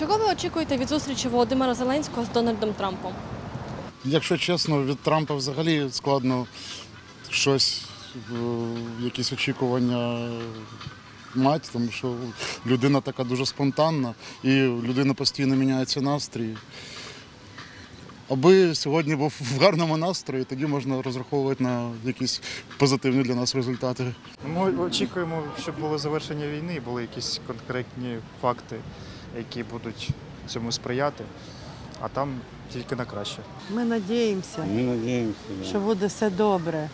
Чого ви очікуєте від зустрічі Володимира Зеленського з Дональдом Трампом? Якщо чесно, від Трампа взагалі складно щось, е, якісь очікування мати, тому що людина така дуже спонтанна і людина постійно міняється настрій. Аби сьогодні був в гарному настрої, тоді можна розраховувати на якісь позитивні для нас результати. Ми очікуємо, щоб було завершення війни, і були якісь конкретні факти, які будуть цьому сприяти, а там тільки на краще. Ми надіємося, Ми надіємося. да. що буде все добре.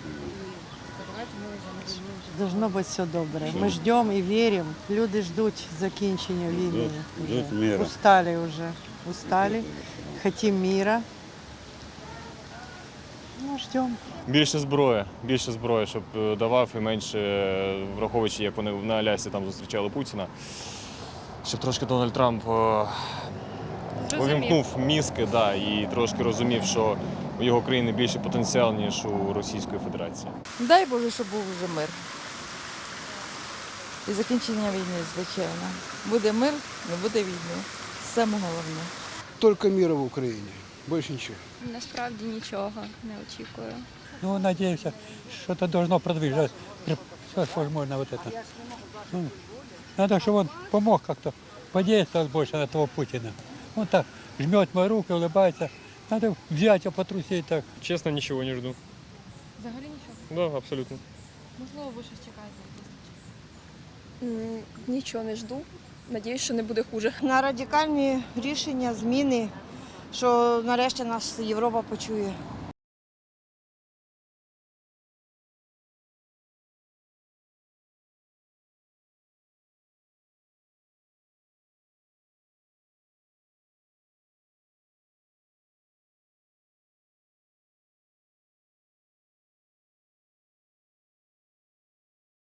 Должно бути все добре. Ми ждемо і віримо. Люди ждуть закінчення війни. Ждуть-. Устали вже. Устали. Хотім мира. Ну, ждемо. Більше зброї, більше зброї, щоб е, давав і менше, е, враховуючи, як вони на Алясі там зустрічали Путіна. Щоб трошки Дональд Трамп е, увімкнув мізки да, і трошки розумів, що у його країни більше потенціал, ніж у Російської Федерації. Дай Боже, щоб був вже мир. І закінчення війни, звичайно. Буде мир, не буде війни. Саме головне. Только мира в Україні. Більше нічого. Насправді нічого не очікую. Ну, надеемся, что-то должно продвижать. Все возможно вот это. Ну, надо, чтобы он помог как-то, подействовал больше на того Путина. Он так жмет мои руки, улыбается. Надо взять его потрусить так. Чесно, нічого не жду. Взагалі нічого. Да, абсолютно. Можливо, ви щось чекаєте? М, Нічого не жду. Надіюсь, що не буде хуже. на радикальні рішення, зміни, що нарешті нас Європа почує.